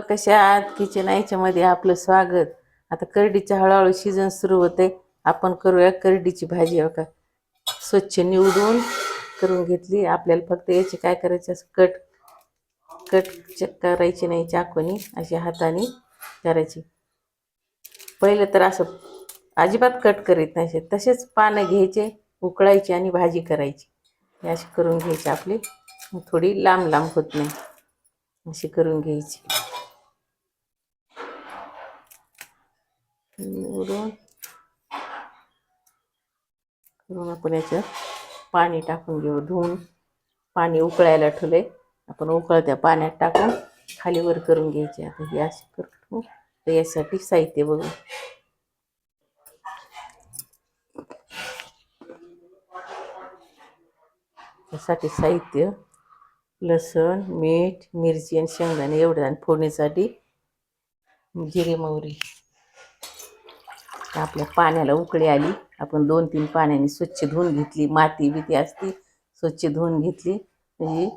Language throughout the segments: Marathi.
कशा आहात किचन याच्यामध्ये आपलं स्वागत. आता करडीचं हळूहळू सीझन सुरू होते. आपण करूया करडीची भाजी हो का? स्वच्छ निवडून करून घेतली. आपल्याला फक्त याची काय करायचे असं कट कट करायचे नाही चाकूनी अशी हाताने करायची. पहिलं तर असं अजिबात कट करीत नाही तसेच पानं घ्यायचे उकळायचे आणि भाजी करायची. अशी करून घ्यायची आपली. थोडी लांब लांब होत नाही. अशी करून घ्यायची. निवडून करून. आपण याच्यात पाणी टाकून घेऊ धुवून. पाणी उकळायला ठेवले आपण उकळत्या पाण्यात टाकून खाली वर करून घ्यायची. आता ही अशी करू तर यासाठी साहित्य बघू. त्यासाठी साहित्य लसण मीठ मिरची आणि शेंगदाणे एवढं. आणि फोडणीसाठी जिरे मोहरी. आपल्या पाण्याला उकळी आली. आपण दोन तीन पाण्याने स्वच्छ धुवून घेतली. माती बिती असती स्वच्छ धुवून घेतली. म्हणजे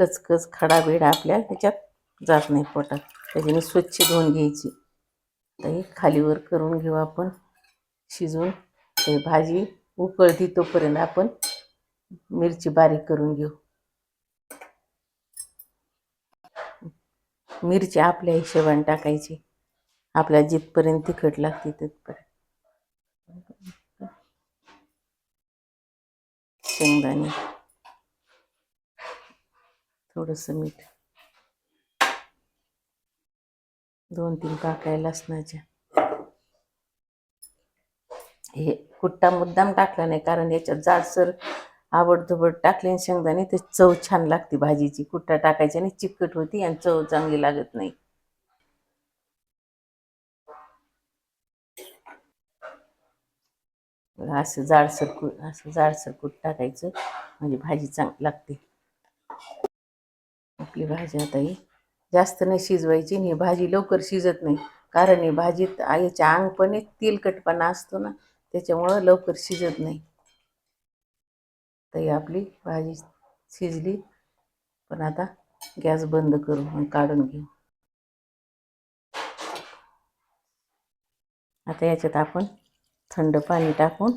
कचकच खडा बिडा आपल्या त्याच्यात जात नाही पोटात. त्याच्याने स्वच्छ धुवून घ्यायची. तर हे खालीवर करून घेऊ आपण. शिजवून ते भाजी उकळती तोपर्यंत आपण मिरची बारीक करून घेऊ. मिरची आपल्या हिशोबाने टाकायची. आपल्या जिथपर्यंत तिखट लागते तिथपर्यंत शेंगदाणे. थोडस मीठ. दोन तीन पाकळ्या लसणाच्या. हे कुट्टा मुद्दाम टाकला नाही कारण याच्यात जाडसर आवडधुबड टाकले आणि शेंगदाणे ते चव छान लागते भाजीची. कुट्टा टाकायची आणि चिकट होती आणि चव चांगली लागत नाही. असं जाडसर कूट असं जाडसर कूट टाकायचं. म्हणजे भाजी चांगली लागते. आपली भाजी आता ही जास्त नाही शिजवायची आणि भाजी लवकर शिजत नाही. कारण ही भाजीत याच्या अंगपणे तेलकटपणा असतो ना त्याच्यामुळं लवकर शिजत नाही. तर आपली भाजी शिजली. पण आता गॅस बंद करू आणि काढून घेऊ. आता याच्यात आपण थंड पाणी टाकून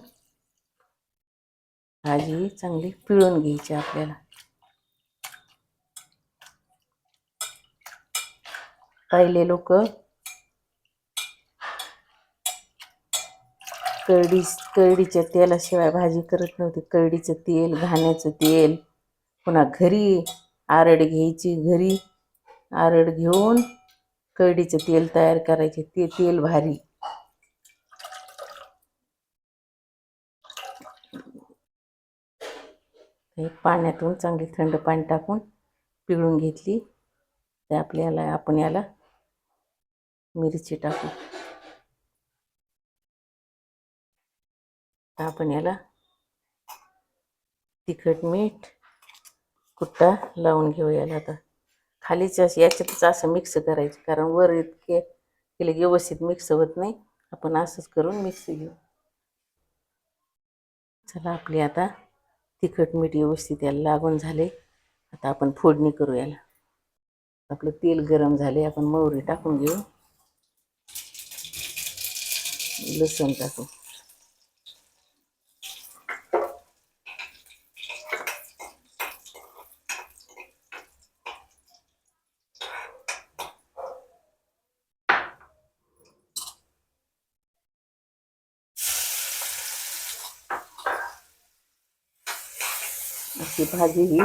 भाजी चांगली पिळून घ्यायची आपल्याला. पहिले लोक करडी करडीच्या तेलाशिवाय भाजी करत नव्हती. करडीचं तेल घाण्याचं तेल. पुन्हा घरी आरड घ्यायची घरी आरड घेऊन करडीचं तेल तयार करायचे. ते तेल भारी. हे पाण्यातून चांगली थंड पाणी टाकून पिळून घेतली. ते आपल्याला आपण याला मिरची टाकू. आपण याला तिखट मीठ कुट्टा लावून घेऊ याला आता. खालीच असं याच्यातच असं मिक्स करायचं. कारण वर इतके केले व्यवस्थित मिक्स होत नाही. आपण असंच करून मिक्स घेऊ. चला आपली आता तिखट मीठ व्यवस्थित याला लागून झाले. आता आपण फोडणी करू याला. आपलं तेल गरम झाले आपण मोहरी टाकून घेऊ. लसण टाकू. अशी भाजी ही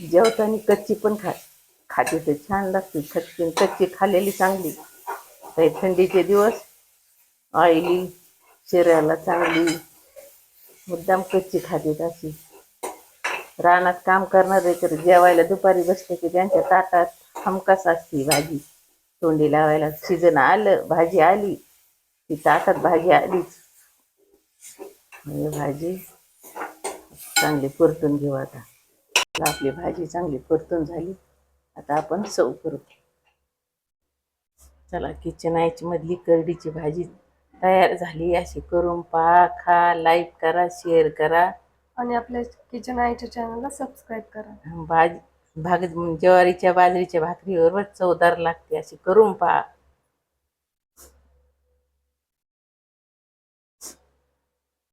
जेवताना कच्ची पण खा खाते तर छान लागते. कच्ची कच्ची खाल्लेली चांगली. काही थंडीचे दिवस ऑइली शरीराला चांगली मुद्दाम कच्ची खाते अशी. रानात काम करणारे तर जेवायला दुपारी बसले की त्यांच्या ताटात हमकास असते भाजी. तोंडी लावायला सीजन आलं भाजी आली. ती ताटात भाजी आलीच. म्हणजे भाजी चांगली परतून घेऊ आता. आपली भाजी चांगली परतून झाली. आता आपण सर्व करू. चला किचन आयची मधली करडीची भाजी तयार झाली. अशी करून पहा खा लाईक करा शेअर करा. आणि आपल्या किचन आयच्या चॅनलला सबस्क्राईब करा. भाजी भाग ज्वारीच्या बाजरीच्या भाकरीबरोबर चवदार लागते. अशी करून पहा.